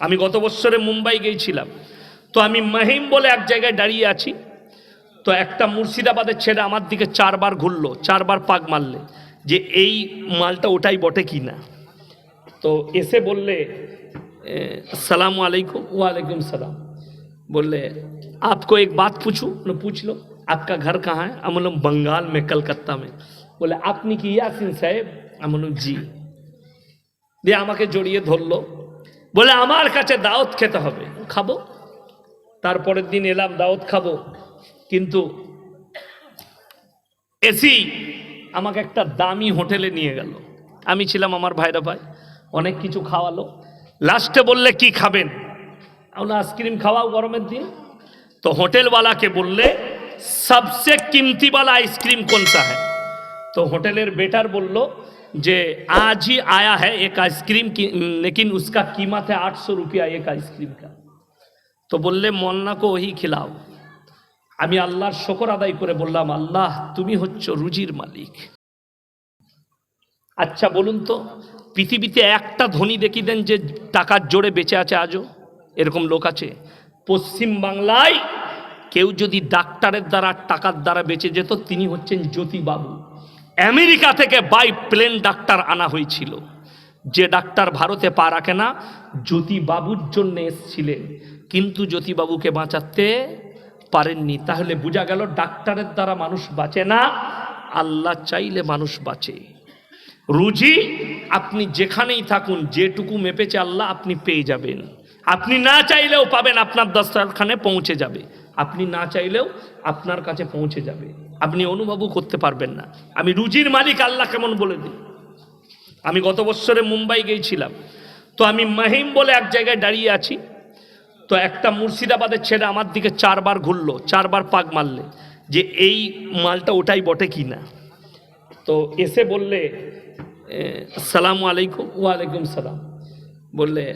আমি গত বছরে মুম্বাই গিয়েছিলাম তো আমি মাহিম বলে এক জায়গায় দাঁড়িয়ে আছি তো একটা মুর্শিদাবাদের ছেলে আমার দিকে চারবার ঘুরলো চারবার পাক মারলে যে এই মালটা ওটাই বটে কি না তো এসে বললে সালাম আলাইকুম ওয়ালাইকুম सलाम बोले आपको एक बात पूछूं ना पूछ लो आपका घर कहाँ है हम बोलो बंगाल में कलकत्ता में बोले আপনি কি ইয়াসিন সাহেব আমি বললাম জি দিয়ে আমাকে জড়িয়ে ধরলো বলে, আমার কাছে দাওয়াত খেতে হবে, খাব। তারপরের দিন এলাম দাওত খাব। কিন্তু এসি আমাকে একটা দামি হোটেলে নিয়ে গেল। আমি ছিলাম আমার ভাইরা ভাই, অনেক কিছু খাওয়ালো। লাস্টে বললে, কি খাবেন? আমরা আইসক্রিম খাওয়াও গরমের দিন? তো হোটেলওয়ালাকে বললে, সবচেয়ে কিমতিওয়ালা আইসক্রিম কোনটা? হ্যাঁ তো হোটেলের বেটার বলল लो जे आज ही आया है एक आइसक्रीम की लेकिन उसका कीमत है आठ सौ रुपया एक आइसक्रीम का তো বললে মন্নাকে ওহি খিলাও আমি আল্লাহর শকর আদায় করে বললাম আল্লাহ তুমি হচ্ছ রুজির মালিক আচ্ছা বলুন তো পৃথিবীতে একটা ধনী দেখি দেন যে টাকার জোরে বেঁচে আছে আজও এরকম লোক আছে পশ্চিম বাংলায় কেউ যদি ডাক্তারের দ্বারা টাকার দ্বারা বেঁচে যেত তিনি হচ্ছেন জ্যোতিবাবু আমেরিকা থেকে বাই প্লেন ডাক্তার আনা হয়েছিল। যে ডাক্তার ভারতে পা রাখে না, জ্যোতিবাবুর জন্য এসছিলেন। কিন্তু জ্যোতিবাবুকে বাঁচাতে পারেননি। তাহলে বোঝা গেল ডাক্তারের দ্বারা মানুষ বাঁচে না, আল্লাহ চাইলে মানুষ বাঁচে। রুজি, আপনি যেখানেই থাকুন, যেটুকু মেপেছে আল্লাহ, আপনি পেয়ে যাবেন। আপনি না চাইলেও পাবেন, আপনার দস্তারখানে পৌঁছে যাবে। আপনি না চাইলেও আপনার কাছে পৌঁছে যাবে। আপনি অনুভবও করতে পারবেন না আমি রুজির মালিক আল্লাহ কেমন বলে দিই আমি গত বছরে মুম্বাই গিয়েছিলাম তো আমি মাহিম বলে এক জায়গায় দাঁড়িয়ে আছি তো একটা মুর্শিদাবাদের ছেলে আমার দিকে চারবার ঘুরলো চারবার পাক মারলে যে এই মালটা ওটাই বটে কি না তো এসে বললে সালাম আলাইকুম ওয়ালাইকুম सलाम बोले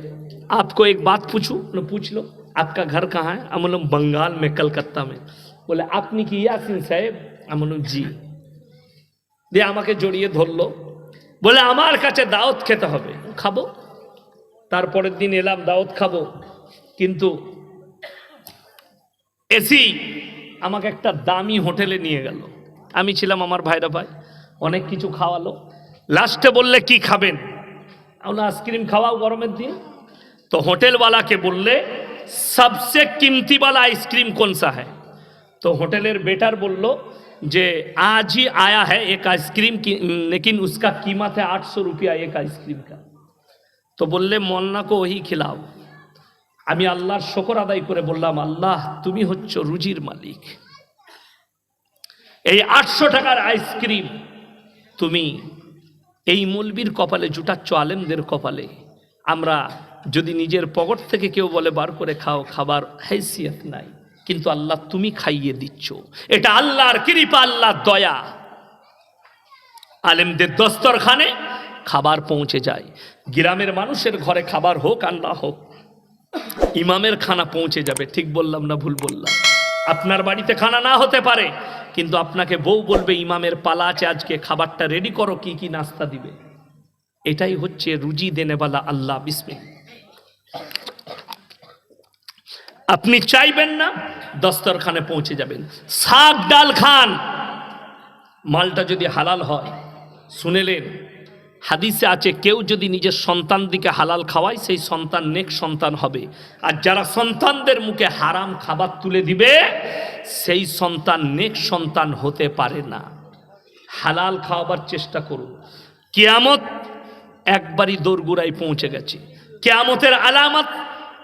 आपको एक बात पूछूं ना पूछ लो आपका घर कहाँ है हम बोलो बंगाल में कलकत्ता में बोले আপনি কি ইয়াসিন সাহেব বললাম জি। দিয়ে আমাকে জড়িয়ে ধরলো। বলে, আমার কাছে দাওয়াত খেতে হবে। খাব। তারপরের দিন এলাম, দাওয়াত খাব। কিন্তু এসি আমাকে একটা দামি হোটেলে নিয়ে গেল। আমি ছিলাম আমার ভাইরা ভাই। অনেক কিছু খাওয়ালো। লাস্টে বললে, কি খাবেন? আমরা আইসক্রিম খাওয়াও গরমের দিন? তো হোটেলওয়ালাকে বললে, সবচেয়ে কিমতিওয়ালা আইসক্রিম কোন সা তো হোটেলের বেটার বলল যে, আজই আয়া হ্যাঁ এক আইসক্রিম লেকিন উসকা কিমত হ্যাঁ আটশো রুপিয়া এক আইসক্রিম কা। তো বললে মন্নাকে ওই খিলাও। আমি আল্লাহর শকর আদায় করে বললাম, আল্লাহ, তুমি হচ্ছ রুজির মালিক। এই আটশো টাকার আইসক্রিম তুমি এই মলবির কপালে জুটাচ্ছ, আলেমদের কপালে। আমরা যদি নিজের পকেট থেকে কেউ বলে, বার করে খাও, খাবার হ্যাসিয়াত নাই। কিন্তু আল্লাহ তুমি খাইয়ে দিচ্ছ। এটা আল্লাহর কৃপা, আল্লাহর দয়া। আলেমদের দস্তরখানে খাবার পৌঁছে যায়। গ্রামের মানুষের ঘরে খাবার হোক আর না হোক, ইমামের খানা পৌঁছে যাবে। ঠিক বললাম না ভুল বললাম? আপনার বাড়িতে খানা না হতে পারে, কিন্তু আপনাকে বউ বলবে, ইমামের পালা আছে, আজকে খাবারটা রেডি করো, কি কি নাস্তা দিবে। এটাই হচ্ছে রুজি দেনেওয়ালা আল্লাহ বিসমিল আপনি চাইবেন না দস্তরখানে পৌঁছে যাবেন। শাক ডাল খান। মালটা যদি হালাল হয়, শুনেলেন, হাদিসে আছে, কেউ যদি নিজের সন্তান দিকে হালাল খাওয়ায়, সেই সন্তান নেক সন্তান হবে। আর যারা সন্তানদের মুখে হারাম খাবার তুলে দিবে, সেই সন্তান নেক সন্তান হতে পারে না। হালাল খাওয়াবার চেষ্টা করুন। কেয়ামত একবারই দোরগোড়ায় পৌঁছে গেছে। কেয়ামতের আলামত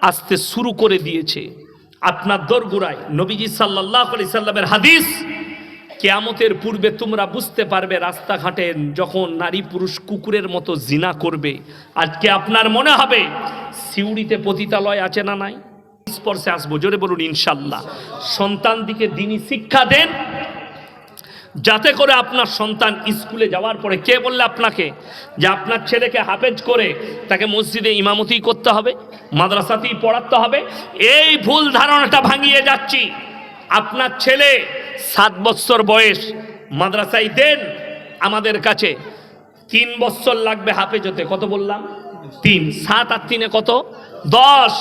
আসতে শুরু করে দিয়েছে। আপনার দোরগোড়ায় নবীজি সাল্লাহ আলি সাল্লামের হাদিস, কেয়ামতের পূর্বে তোমরা বুঝতে পারবে রাস্তাঘাটে যখন নারী পুরুষ কুকুরের মতো জিনা করবে। আজকে আপনার মনে হবে, সিউড়িতে পতিতালয় আছে না নাই? স্পর্শে আসব, জোরে বলুন ইনশাল্লাহ। সন্তান দিকে দিনই শিক্ষা দেন যাতে করে আপনার সন্তান স্কুলে যাওয়ার পরে কে বললে আপনাকে যে আপনার ছেলেকে হাফেজ করে তাকে মসজিদে ইমামতি করতে হবে, মাদ্রাসাতেই পড়াতে হবে, এই ভুল ধারণাটা ভাঙিয়ে যাচ্ছি। আপনার ছেলে সাত বছর বয়স, মাদ্রাসায় দেন আমাদের কাছে, তিন বছর লাগবে হাফেজ হতে, কত বললাম? তিন, সাত আর তিনে কত? দশ।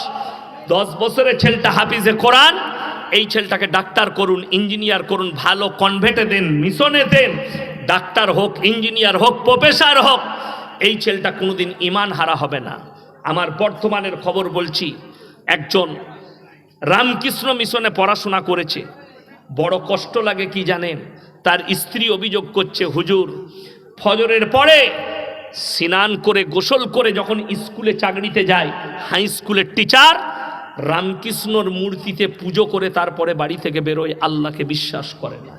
দশ বছরের ছেলেটা হাফিজে কোরআন এই ছেলেটাকে ডাক্তার করুন, ইঞ্জিনিয়ার করুন, ভালো কনভেটে দেন মিশনে দেন। ডাক্তার হোক, ইঞ্জিনিয়ার হোক প্রফেসর হোক, এই ছেলেটা কোনোদিন ইমান হারা হবে না। আমার বর্তমানের খবর বলছি, একজন রামকৃষ্ণ মিশনে পড়াশোনা করেছে। বড় কষ্ট লাগে কি জানেন? তার স্ত্রী অভিযোগ করছে, হুজুর, ফজরের পরে স্নান করে গোসল করে যখন স্কুলে চাকরিতে যায় হাই স্কুলের টিচার রামকৃষ্ণর মূর্তিতে পুজো করে তারপরে বাড়ি থেকে বেরোয়, আল্লাহকে বিশ্বাস করে না।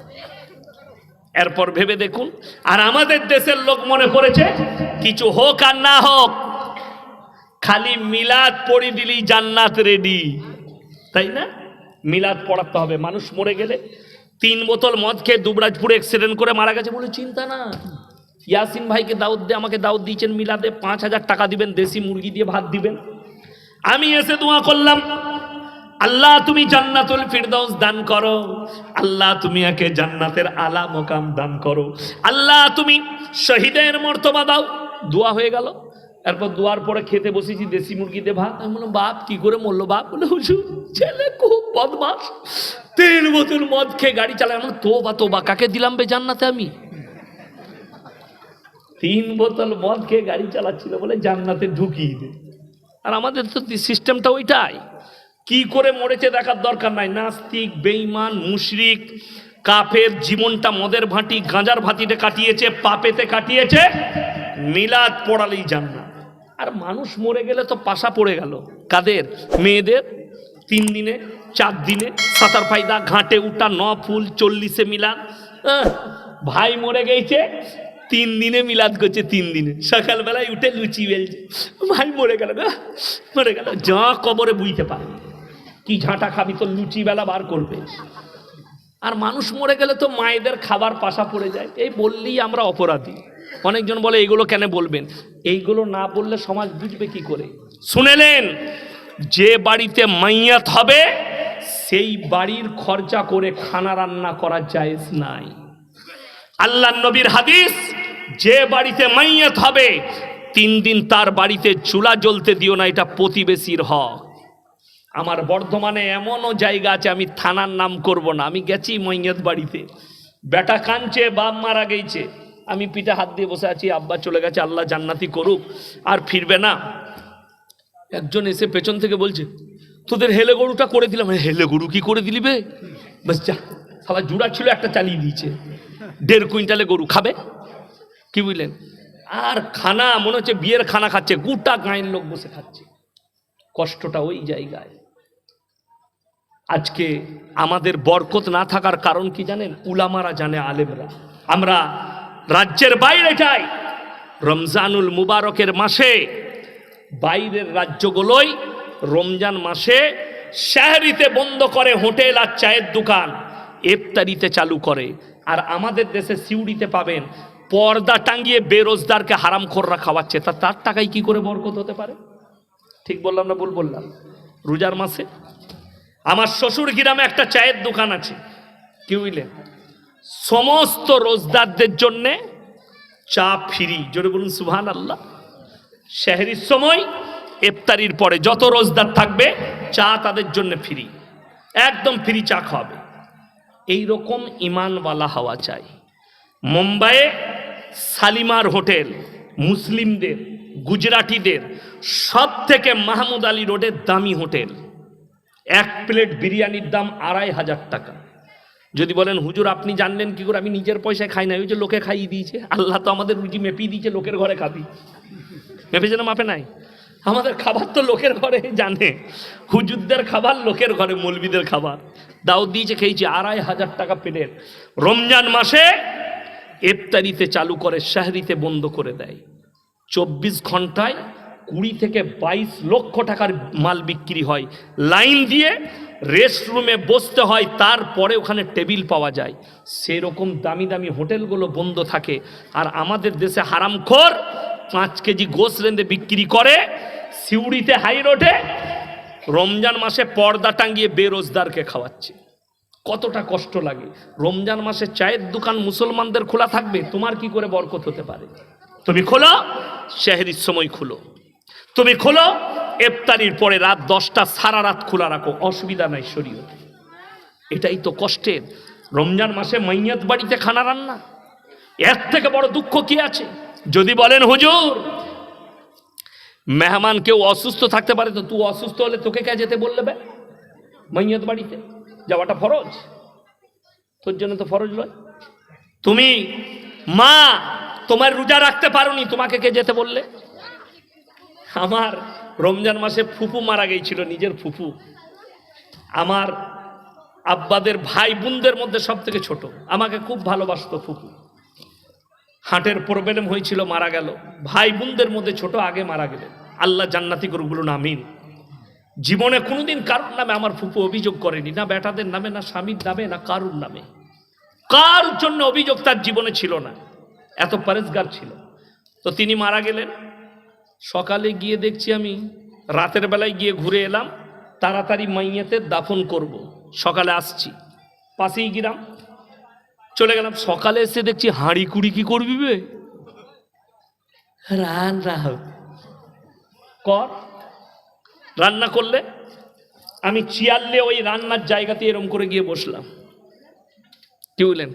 এরপর ভেবে দেখুন, আর আমাদের দেশের লোক মনে করেছে, কিছু হোক আর না হোক, খালি মিলাদ পড়ি দিলি জান্নাত রেডি তাই না? মিলাদ পড়াতে হবে, মানুষ মরে গেলে তিন বোতল মদ খেয়ে দুবরাজপুরে অ্যাক্সিডেন্ট করে মারা গেছে বলে চিন্তা না। ইয়াসিন ভাইকে দাউদ দিয়ে আমাকে দাউদ দিয়েছেন মিলাদে, পাঁচ হাজার টাকা দিবেন, দেশি মুরগি দিয়ে ভাত দিবেন। আমি এসে দোয়া করলাম, আল্লাহ তুমি জান্নাতুল ফিরদৌস দান করো, আল্লাহ তুমি একে জান্নাতের আলা মোকাম দান করো, আল্লাহ তুমি শহীদের মর্তবা দাও। দোয়া হয়ে গেল। এরপর দোয়ার পরে খেতে বসেছি, দেশি মুরগি দিয়ে ভাত। আমি বললাম, বাপ, কি করে মরলো বাপ? বলে, হুজুর, ছেলে খুব বদমাস তিন বোতল মদ খেয়ে গাড়ি চালায়। আমার তো বা তো বা কাকে দিলাম বে জান্নাতে আমি? তিন বোতল মদ খেয়ে গাড়ি চালাচ্ছিল বলে জান্নাতে ঢুকিয়ে দে আর আমাদের তো সিস্টেমটা ওইটাই। কি করে মরেছে দেখার দরকার নাই। নাস্তিক, বেঈমান, মুশরিক, কাফের, জীবনটা মদের ভাঁটি, গাঁজার ভাতিতে কাটিয়েছে, পাপেতে কাটিয়েছে, মিলাদ পড়ালেই জান্নাত আর মানুষ মরে গেলে তো পাশা পড়ে গেল। কাদের? মেয়েদের? তিন দিনে, চার দিনে, সাঁতার ফায়দা, ঘাটে উঠা ন ফুল, চল্লিশে মিলাদ। ভাই মরে গেছে তিন দিনে মিলাদ করছে, তিন দিনে। সকালবেলায় উঠে লুচি বেলছে। ভাই, মরে গেল গো, মরে গেল। যা কবরে বুঝতে পারে। কি ঝাঁটা খাবি তো, লুচি বেলা বার করবে। আর মানুষ মরে গেলে তো মায়েদের খাবার পাশা পড়ে যায়। এই বললেই আমরা অপরাধী। অনেকজন বলে, এইগুলো কেন বলবেন? এইগুলো না বললে সমাজ বুঝবে কি করে? শুনেলেন যে বাড়িতে মাইয়াত হবে, সেই বাড়ির খরচা করে খানা রান্না করা জায়েজ নাই। আল্লাহ নবীর হাদিস যে বাড়িতে মাইয়াত হবে, তিন দিন তার বাড়িতে চুলা জ্বলতে দিও না, এটা প্রতিবেশীর হক। আমার বর্ধমানে এমনও জায়গা আছে, আমি থানার নাম করব না, আমি গেছি মৈয়ত বাড়িতে। বেটা কাঁদছে, বাপ মারা গেছে। আমি পিঠে হাত দিয়ে বসে আছি, আব্বা চলে গেছে, আল্লাহ জান্নাতি করুক, আর ফিরবে না। একজন এসে পেছন থেকে বলছে, তোদের হেলে গরুটা করে দিলাম। হেলে গরু কি করে দিলি বে? বাস যা সালা জুড়া ছিল একটা চালিয়ে দিয়েছে। দেড় কুইন্টালে গরু খাবে? কি বুঝলেন? আর খানা, মনে হচ্ছে বিয়ের খানা খাচ্ছে, গোটা গাঁয়ের লোক বসে খাচ্ছে। কষ্টটা ওই জায়গায়। আজকে আমাদের বরকত না থাকার কারণ কি জানেন? উলামারা জানে, আলেমরা। আমরা রাজ্যের বাইরে যাই। রমজানুল মুবারকের মাসে, বাইরের রাজ্যগুলোই রমজান মাসে শাহরিতে বন্ধ করে হোটেল আর চায়ের দোকান ইফতারিতে চালু করে। আর আমাদের দেশে সিউড়িতে পাবেন পর্দা টাঙ্গিয়ে বেরোজদারকে হারামখোররা খাওয়াচ্ছে। তা তার টাকায় কি করে বরকত হতে পারে? ঠিক বললাম না ভুল বললাম? রোজার মাসে? আমার শ্বশুর গ্রামে একটা চায়ের দোকান আছে। কি বুঝলেন? সমস্ত রোজদারদের জন্যে চা ফ্রি। জোরে বলুন সুহান আল্লাহ শেহরির সময়, ইফতারির পরে যত রোজদার থাকবে, চা তাদের জন্য ফ্রি। একদম ফ্রি চা খাওয়াবে। এই রকম ইমানওয়ালা হওয়া চাই। মুম্বাইয়ে শালিমার হোটেল, মুসলিমদের, গুজরাটিদের সব থেকে মাহমুদ আলী রোডের দামি হোটেল। এক প্লেট বিরিয়ানির দাম আড়াই হাজার টাকা। যদি বলেন, হুজুর, আপনি জানলেন কি করে? আমি নিজের পয়সায় খাই না। ওই যে লোকে খাইয়ে দিয়েছে। আল্লাহ তো আমাদের রুজি মেপিয়ে দিয়েছে, লোকের ঘরে খাবি। মেপেছে না, মাপে নাই? আমাদের খাবার তো লোকের ঘরে জানে। হুজুরদের খাবার লোকের ঘরে, মৌলবিদের খাবার। দাও দিয়েছে, খেয়েছি, আড়াই হাজার টাকা প্লেট। রমজান মাসে ইফতারিতে চালু করে, শাহরিতে বন্ধ করে দেয়। চব্বিশ ঘন্টায় কুড়ি থেকে বাইশ লক্ষ টাকার মাল বিক্রি হয়। লাইন দিয়ে রেস্টরুমে বসতে হয়, তারপরে ওখানে টেবিল পাওয়া যায়। সেরকম দামি দামি হোটেলগুলো বন্ধ থাকে। আর আমাদের দেশে হারামখোর পাঁচ কেজি গোস রেঁধে বিক্রি করে, সিউড়িতে হাই রোডে রমজান মাসে পর্দা টাঙ্গিয়ে বেরোজদারকে খাওয়াচ্ছে। কতটা কষ্ট লাগে। রমজান মাসে চায়ের দোকান মুসলমানদের খোলা থাকবে, তোমার কি করে বরকত হতে পারে? তুমি খোলো, শেহরির সময় খুলো। তুমি খোলো এফতারির পরে রাত দশটা সারা রাত খোলা রাখো, অসুবিধা নাই শরীয় এটাই তো কষ্টের। রমজান মাসে মাইয়াত বাড়িতে খানা রান্না। এর থেকে বড় দুঃখ কি আছে? যদি বলেন, হুজুর, মেহমান কেউ অসুস্থ থাকতে পারে তো তুই অসুস্থ হলে তোকে কে যেতে বললে মাইয়াত বাড়িতে। যাওয়াটা ফরজ? তোর জন্য তো ফরজ নয়। তুমি মা, তোমার রোজা রাখতে পারোনি তোমাকে কে যেতে বললে? আমার রমজান মাসে ফুফু মারা গিয়েছিল নিজের ফুফু আমার আব্বাদের ভাই বোনদের মধ্যে সব থেকে ছোট। আমাকে খুব ভালোবাসতো ফুফু হার্টের প্রবলেম হয়েছিল, মারা গেল। ভাই বোনদের মধ্যে ছোট, আগে মারা গেলেন। আল্লাহ জান্নাতি করুক বলুন আমিন। জীবনে কোনোদিন কারোর নামে আমার ফুপু অভিযোগ করেনি, না বেটাদের নামে, না স্বামীর নামে, না কারুর নামে। কার জন্য অভিযোগ তার জীবনে ছিল না? এত পরেজগার ছিল। তো তিনি মারা গেলেন। সকালে গিয়ে দেখছি আমি, রাতের বেলায় গিয়ে ঘুরে এলাম, তাড়াতাড়ি মাইয়াতে দাফন করব। সকালে আসছি। পাশেই গিরাম চলে গেলাম। সকালে এসে দেখছি, হাঁড়ি কুড়ি কি করবি বে? রান রাহ কর। রান্না করলে আমি চিয়ারলে ওই রান্নার জায়গাতে এরম করে গিয়ে বসলাম। কি বললেন?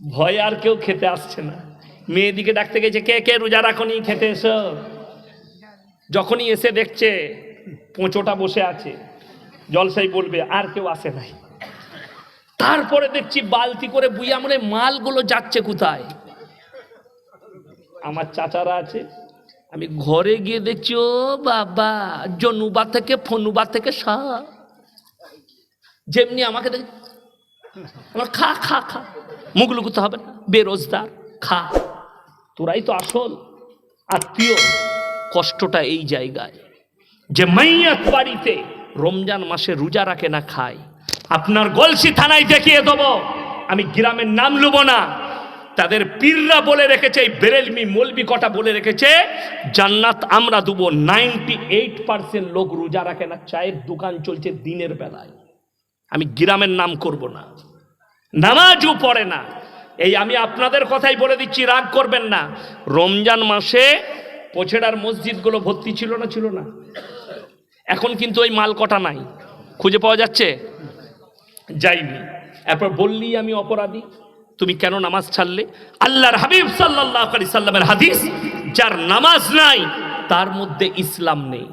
ভয় আর কেউ খেতে আসছে না। মেয়েদিকে ডাকতে গেছে, কে কে রোজা রাখনি? খেতে এসো। যখনই এসে দেখছে পোঁচোটা বসে আছে জলসাই বলবে, আর কেউ আসে নাই। তারপরে দেখছি বালতি করে বুইয়া মনে মালগুলো যাচ্ছে কোথায়? আমার চাচারা আছে আমি ঘরে গিয়ে দেখছি, ও বাবা, জনুবা থেকে ফনুবা থেকে সা যেমনি আমাকে দেখ, আমার খা খা খা। মুখ লুকুতে হবে না, বেরোজগার, খা। তোরাই তো আসল আত্মীয়, কষ্টটা এই জায়গায়। যে মাইয়াত বাড়িতে রমজান মাসে রোজা রাখে না খায়, আপনার গলসি থানায় দেখিয়ে দেবো, আমি গ্রামের নাম লুব না। তাদের পীররা বলে রেখেছে, এই বেরেলমি মলবি কটা বলে রেখেছে, জান্নাত আমরা দেবো নাইনটি এইট পার্সেন্ট লোক রোজা রাখে না, চায়ের দোকান চলছে দিনের বেলায়। আমি গ্রামের নাম করব না, নামাজও পড়ে না। এই আমি আপনাদের কথাই বলে দিচ্ছি, রাগ করবেন না। রমজান মাসে পোছেড়ার মসজিদগুলো ভর্তি ছিল না ছিল না? এখন কিন্তু ওই মাল কটা নাই, খুঁজে পাওয়া যাচ্ছে? যাইনি। এরপর বললি আমি অপরাধী? তুমি কেন নামাজ ছাড়লে? আল্লাহর হাবিব সাল্লাহ আলি সাল্লামের হাদিস, যার নামাজ নাই, তার মধ্যে ইসলাম নেই।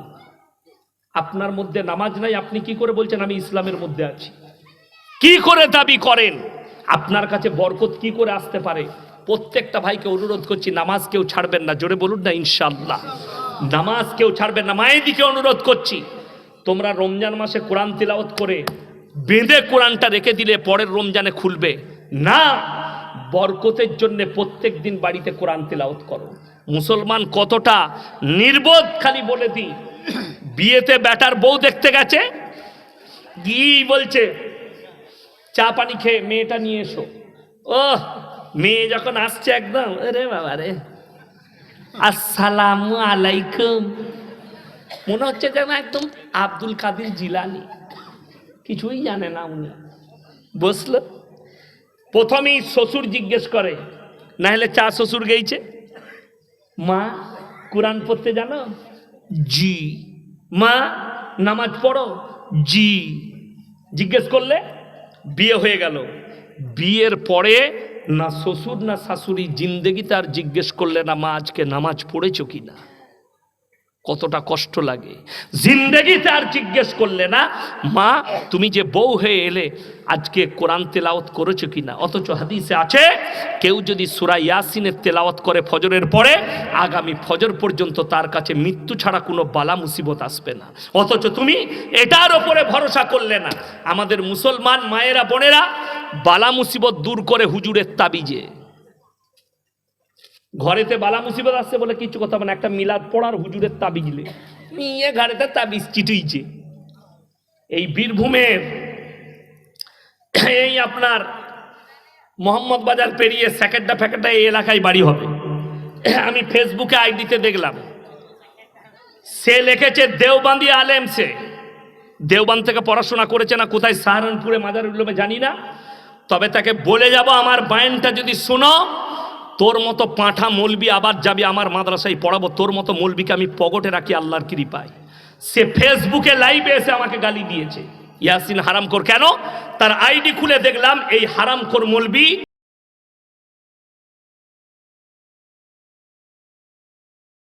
আপনার মধ্যে নামাজ নাই, আপনি কি করে বলছেন আমি ইসলামের মধ্যে আছি? কি করে দাবি করেন? আপনার কাছে বরকত কি করে আসতে পারে? প্রত্যেকটা ভাইকে অনুরোধ করছি, নামাজ কেউ ছাড়বেন না। জোরে বলুন না ইনশাল্লাহ নামাজ কেউ ছাড়বেন না। মায়ের দিকে অনুরোধ করছি, তোমরা রমজান মাসে কোরআন তিলাওয়াত করে, বেঁধে কোরআনটা রেখে দিলে পরের রমজানে খুলবে। না বরকতের জন্য প্রত্যেক দিন বাড়িতে কোরআন তিলাওয়াত করো। মুসলমান কতটা নির্বোধ খালি বলে দিই। বিয়েতে ব্যাটার বউ দেখতে গেছে কি বলছে, চা পানি খেয়ে মেয়েটা নিয়ে এসো। ও মেয়ে যখন আসছে একদম আরে বাবা রে, আসসালাম আলাইকুম। মনে হচ্ছে যেন একদম আব্দুল কাদের জিলানি। কিছুই জানে না উনি। বসল। প্রথমেই শ্বশুর জিজ্ঞেস করে না হলে চা শ্বশুর গেইছে? মা, কোরআন পড়তে জানো? জি। মা, নামাজ পড়ো? জি। জিজ্ঞেস করলে, বিয়ে হয়ে গেল। বিয়ের পরে না শ্বশুর না শাশুড়ি জিন্দেগি তার জিজ্ঞেস করলে না মা আজকে নামাজ পড়েছো কি না কতটা কষ্ট লাগে। জিন্দেগিতে আর জিজ্ঞেস করলে না, মা, তুমি যে বউ হয়ে এলে, আজকে কোরআন তেলাওয়াত করেছ কি না অথচ হাদিসে আছে, কেউ যদি সুরা ইয়াসিনের তেলাওয়াত করে ফজরের পরে, আগামী ফজর পর্যন্ত তার কাছে মৃত্যু ছাড়া কোনো বালা মুসিবত আসবে না। অথচ তুমি এটার ওপরে ভরসা করলে না। আমাদের মুসলমান মায়েরা, বোনেরা, বালা মুসিবত দূর করে হুজুরের তাবিজে। ঘরেতে বালা মুসিবত আসছে বলে কিছু কথা মানে একটা মিলাদ পড়ার হুজুরের তাবিজ তাবিজলে নিয়ে ঘরেতে তাবিজ চিটুইছে এই বীরভূমের এই আপনার মোহাম্মদ বাজার পেরিয়ে স্যাকেটটা ফ্যাকেটটা এই এলাকায় বাড়ি হবে। আমি ফেসবুকে আইডিতে দেখলাম। সে লিখেছে দেওবান্দি আলেম সে। দেওবান থেকে পড়াশোনা করেছে না কোথায়? সাহারানপুরে মাজার উল্লমে জানি না। তবে তাকে বলে যাব আমার বায়নটা যদি শোনো তোর মতো পাঁঠা মলবি আবার যাবি আমার মাদ্রাসায় পড়াবো, তোর মতো মলবিকে আমি পকটে রাখি আল্লাহর কৃপায়। সে ফেসবুকে লাইভে এসে আমাকে গালি দিয়েছে। ইয়াসিন হারামখোর কেন? তার আইডি খুলে দেখলাম, এই হারামখোর মলবি